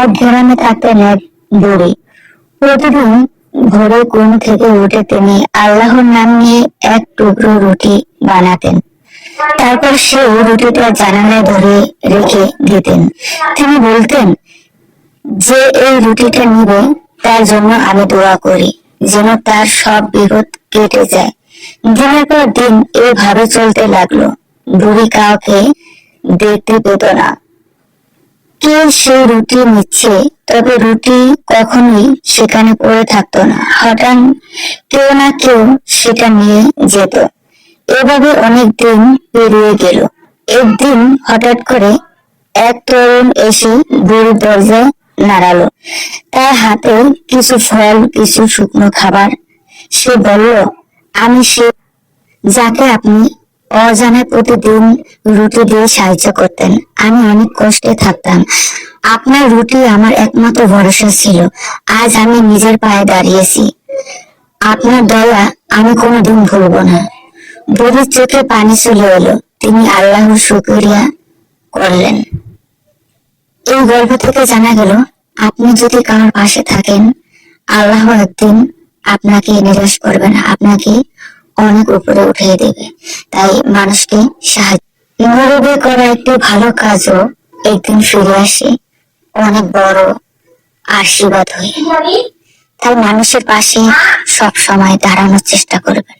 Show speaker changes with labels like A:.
A: এক গ্রামে থাকতেন এক বুড়ি। প্রতিদিন ভোরে ঘুম থেকে উঠে তিনি আল্লাহর নাম নিয়ে এক টুকরো রুটি বানাতেন। তারপর সেই রুটিটা জানালায় ধরে রেখে দিতেন। তিনি বলতেন, যে এই রুটিটা নিবে, তার জন্য আমি দোয়া করি, যেন তার সব বিপদ কেটে যায়। দিনের পর দিন এইভাবে চলতে লাগল। বুড়ি কাউকে দেখতে পেত না। কে সেই রুটি নিচ্ছে, তবে রুটি কখনোই সেখানে পড়ে থাকতো না। হঠাৎ কেউ না কেউ সেটা নিয়ে যেত। এভাবে অনেক দিন পেরিয়ে গেল। একদিন হঠাৎ করে এক তরুণ এসে বুড়ির দরজায় নাড়ালো। তার হাতে কিছু ফল, কিছু শুকনো খাবার। সে বলল, আমি সে যাকে আপনি অজানায় প্রতিদিন রুটি দিয়ে সাহায্য করতেন। আমি অনেক কষ্টে থাকতাম। আপনার রুটি আমার একমাত্র ভরসা ছিল। আজ আমি নিজের পায়ে দাঁড়িয়েছি। আপনার দয়া আমি কোনোদিন ভুলবো না। বুড়ির চোখে পানি চলে এলো। তিনি আল্লাহর শুকরিয়া করলেন। এই গল্প থেকে জানা গেল, আপনি যদি কারোর পাশে থাকেন, আল্লাহ একদিন আপনাকে নিরাশ করবে না। আপনাকে অনেক উপরে উঠিয়ে দেবে। তাই মানুষকে সাহায্য গরিবে করা একটি ভালো কাজও একদিন ফিরে আসে। অনেক বড় আশীর্বাদ হয়ে। তাই মানুষের পাশে সব সময় দাঁড়ানোর চেষ্টা করবেন।